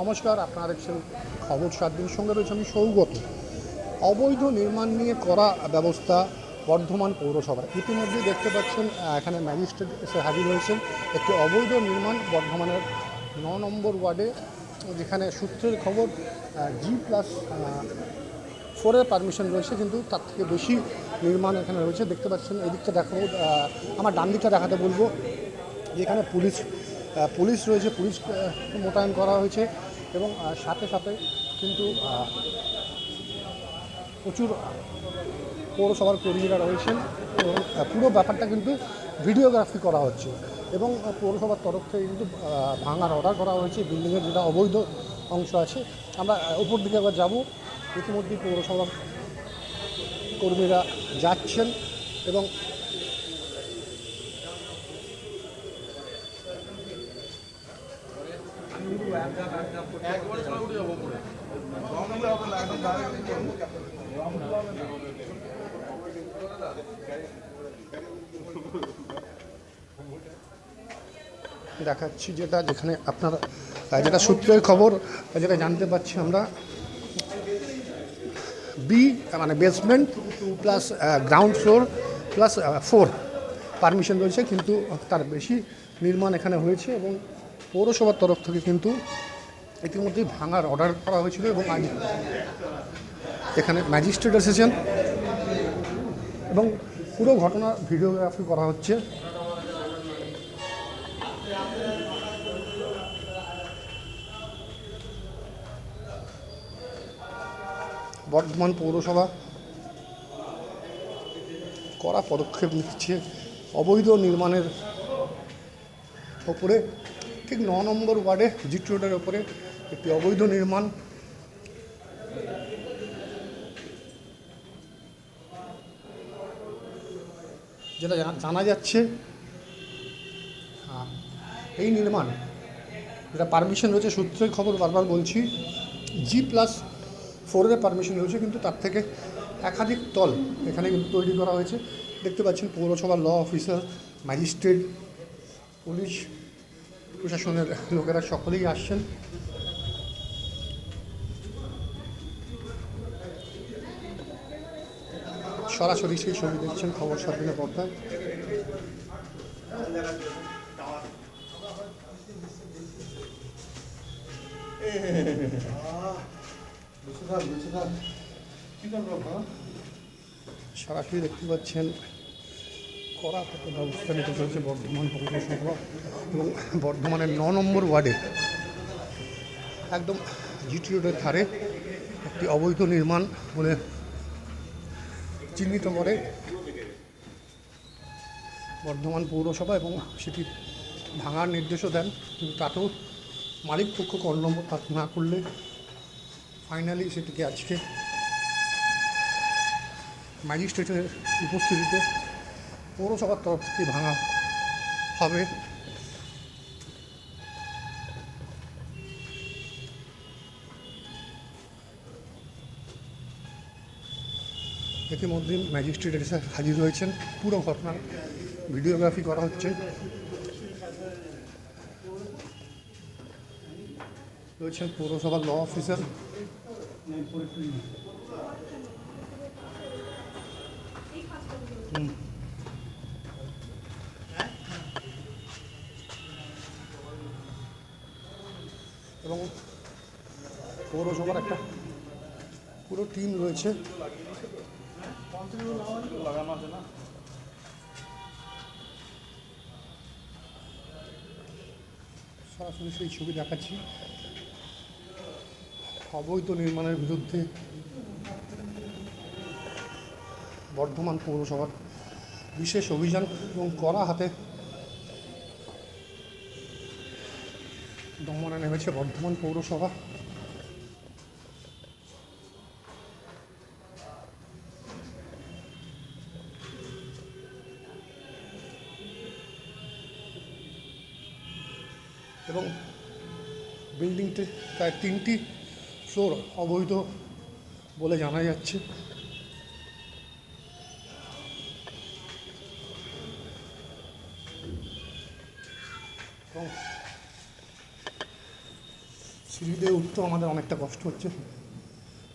নমস্কার, আপনারা দেখছেন খবর সাত দিন সঙ্গে রয়েছে আমি সৌগত। অবৈধ নির্মাণ নিয়ে করা ব্যবস্থা বর্ধমান পৌরসভার ইতিমধ্যে দেখতে পাচ্ছেন এখানে ম্যাজিস্ট্রেট এসে হাজির হয়েছেন। একটি অবৈধ নির্মাণ বর্ধমানের ন নম্বর ওয়ার্ডে, যেখানে সূত্রের খবর জি প্লাস ফোরের পারমিশন রয়েছে, কিন্তু তার থেকে বেশি নির্মাণ এখানে রয়েছে। দেখতে পাচ্ছেন, এদিকটা দেখাবো আমার ডান দিকটা দেখাতে বলব। যেখানে পুলিশ পুলিশ রয়েছে, পুলিশ মোতায়েন করা হয়েছে এবং সাথে সাথে কিন্তু প্রচুর পৌরসভার কর্মীরা রয়েছেন এবং পুরো ব্যাপারটা কিন্তু ভিডিওগ্রাফি করা হচ্ছে এবং পৌরসভার তরফ থেকে কিন্তু ভাঙার অর্ডার করা হয়েছে বিল্ডিংয়ের যেটা অবৈধ অংশ আছে। আমরা উপর দিকে একবার যাব। ইতিমধ্যেই পৌরসভার কর্মীরা যাচ্ছেন এবং দেখাচ্ছি যেটা যেখানে আপনার যেটা সূত্রের খবর যেটা জানতে পারছি আমরা। বি মানে basement plus ground floor plus four permission রয়েছে, কিন্তু তার বেশি নির্মাণ এখানে হয়েছে এবং পৌরসভার তরফ থেকে কিন্তু ইতিমধ্যেই ভাঙার অর্ডার করা হয়েছিল এবং আজ এখানে ম্যাজিস্ট্রেট এসেছেন। এবং পুরো ঘটনা ভিডিওগ্রাফি করা হচ্ছে। বর্ধমান পৌরসভা কড়া পদক্ষেপ নিচ্ছে। অবৈধ নির্মাণের ওপরে ঠিক ন নম্বর ওয়ার্ডে জিট রোডের ওপরে একটি অবৈধ নির্মাণ। যেটা জানা- যাচ্ছে এই নির্মাণ, যেটা পারমিশন রয়েছে, সূত্রের খবর বারবার বলছি জি প্লাস ফোরের পারমিশন রয়েছে, কিন্তু তার থেকে একাধিক তল এখানে কিন্তু তৈরি করা হয়েছে। দেখতে পাচ্ছেন পৌরসভার ল অফিসার ম্যাজিস্ট্রেট পুলিশ প্রশাসনের লোকেরা সকলেই আসছেন। সরাসরি সেই ছবি দেখছেন খবর সাতদিনের পর্দায়। সরাসরি দেখতে পাচ্ছেন কত ব্যবস্থা নিতে চলছে বর্ধমান পৌরসভা। এবং বর্ধমানের ন নম্বর ওয়ার্ডে একদম জিটি রোডের ধারে একটি অবৈধ নির্মাণ বলে চিহ্নিত করে বর্ধমান পৌরসভা এবং সেটি ভাঙার নির্দেশও দেন। কিন্তু তাতেও মালিক পক্ষ তা না করলে ফাইনালি সেটিকে আজকে ম্যাজিস্ট্রেটের উপস্থিতিতে পৌরসভার তরফ থেকে ভাঙা হবে। ইতিমধ্যে ম্যাজিস্ট্রেট এসে হাজির হয়েছেন। পুরো ঘটনার ভিডিওগ্রাফি করা হচ্ছে। রয়েছেন পৌরসভার ল অফিসার হুম। এবং পৌরসভার একটা পুরো টিম রয়েছে। সরাসরি সেই ছবি দেখাচ্ছি। অবৈধ নির্মাণের বিরুদ্ধে বর্ধমান পৌরসভার বিশেষ অভিযান এবং কড়া হাতে দমনে নেমেছে বর্ধমান পৌরসভা। এবং বিল্ডিংটি প্রায় তিনটি ফ্লোর অবৈধ বলে জানা যাচ্ছে। এবং সিঁড়ি দিয়ে উঠতেও আমাদের অনেকটা কষ্ট হচ্ছে।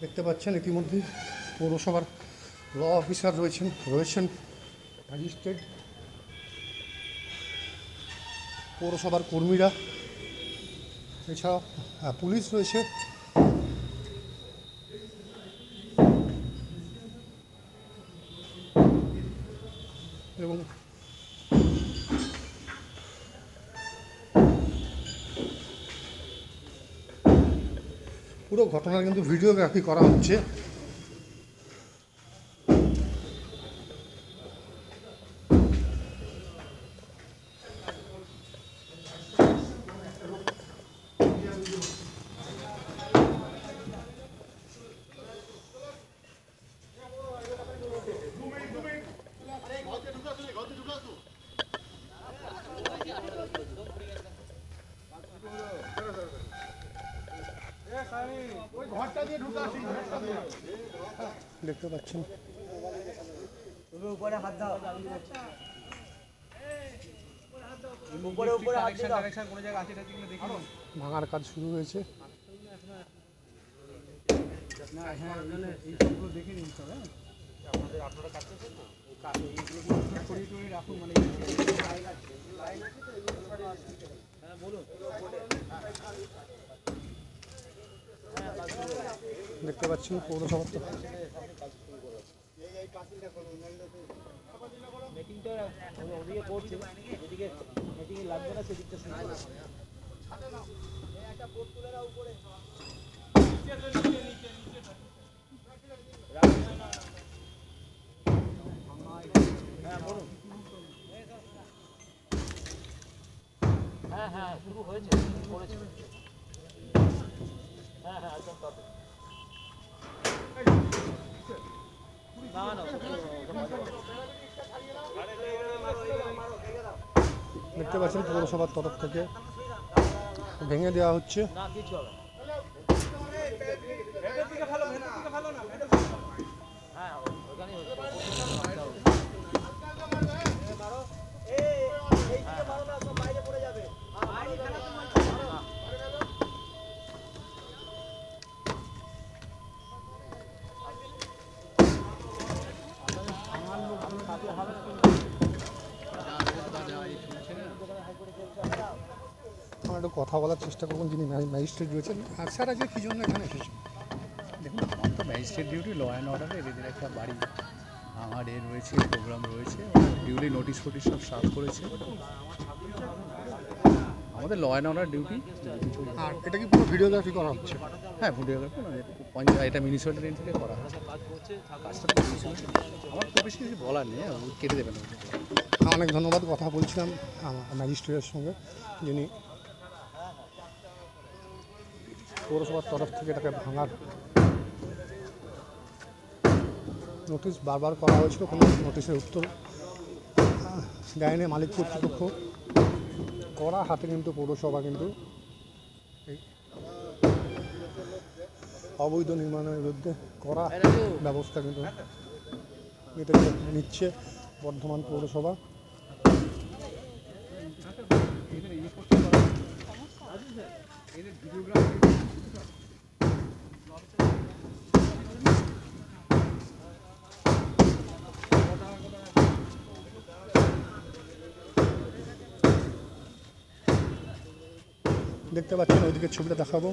দেখতে পাচ্ছেন ইতিমধ্যে পৌরসভার ল অফিসার রয়েছেন রয়েছেন ম্যাজিস্ট্রেট। পৌরসভার কর্মীরা এছাড়াও আহ, পুলিশ রয়েছে। পুরো ঘটনার কিন্তু ভিডিওগ্রাফি করা হচ্ছে। দেখতে পাচ্ছেন। উপরে হাত দাও। উপরে উপরে হাত দিয়ে দাও। ভাঙার কাজ শুরু হয়েছে। দেখতে পাচ্ছি পৌরসভা তো মিটিংটা ওদিকে করছে এদিকে মিটিং লাগবে না সেদিকটা শুনে হ্যাঁ হ্যাঁ শুরু হয়েছে করেছে হ্যাঁ হ্যাঁ একদম তাতে না না দেখতে পাচ্ছেন পৌরসভার তরফ থেকে। ভেঙে দেওয়া হচ্ছে। না কিছু হবে আমরা একটু কথা বলার চেষ্টা করবেন যিনি ম্যাজিস্ট্রেট রয়েছেন। আর স্যার আজকে কী জন্য এখানে এসেছেন? দেখুন আমার তো ম্যাজিস্ট্রেট ডিউটি ল অ্যান্ড অর্ডারে এদের একটা বাড়ি আমার এ রয়েছে প্রোগ্রাম রয়েছে ডিউটি নোটিশ ফোটিশ সব সার্ভ করেছে। আমাদের ল অ্যান্ড অর্ডার ডিউটি আর এটা কি পুরো ভিডিওগ্রাফি করা হচ্ছে? হ্যাঁ ভিডিওগ্রাফি পঞ্চায়েত এটা মিউনিসিপ্যালিটি থেকে করা তো আমার খুব বেশি কিছু বলার নেই কেটে দেবেন। অনেক ধন্যবাদ কথা বলছিলাম ম্যাজিস্ট্রেটের সঙ্গে যিনি পৌরসভার তরফ থেকে এটাকে ভাঙার নোটিশ বারবার করা হয়েছিল, কোনো নোটিশের উত্তর দেয়নি মালিক কর্তৃপক্ষ। করা হাতে কিন্তু পৌরসভা কিন্তু অবৈধ নির্মাণের বিরুদ্ধে করা ব্যবস্থা কিন্তু নিতে নিচ্ছে বর্ধমান পৌরসভা। দেখতে পাচ্ছেন, ওইদিকে ছবিটা দেখাবো।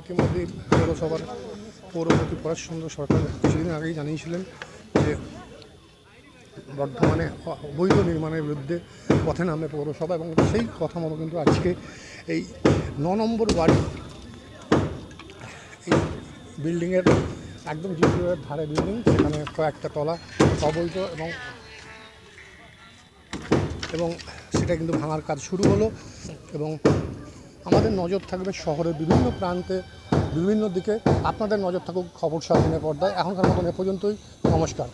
ইতিমধ্যেই পৌরসভার পৌরপতি পরেশচন্দ্র সরকার কিছুদিন আগেই জানিয়েছিলেন যে বর্ধমানে অবৈধ নির্মাণের বিরুদ্ধে পথে নামে পৌরসভা এবং সেই কথা মতো কিন্তু আজকে এই ন নম্বর বাড়ি এই বিল্ডিংয়ের একদম জিপিওর ধারে বিল্ডিং, সেখানে কয়েকটা তলা অবৈধ এবং এবং সেটা কিন্তু ভাঙার কাজ শুরু হলো এবং আমাদের নজর থাকবে শহরের বিভিন্ন প্রান্তে, বিভিন্ন দিকে। আপনাদের নজর থাকুক খবর সাত দিনের পর্দায়। এখনকার মতন এ পর্যন্তই। নমস্কার।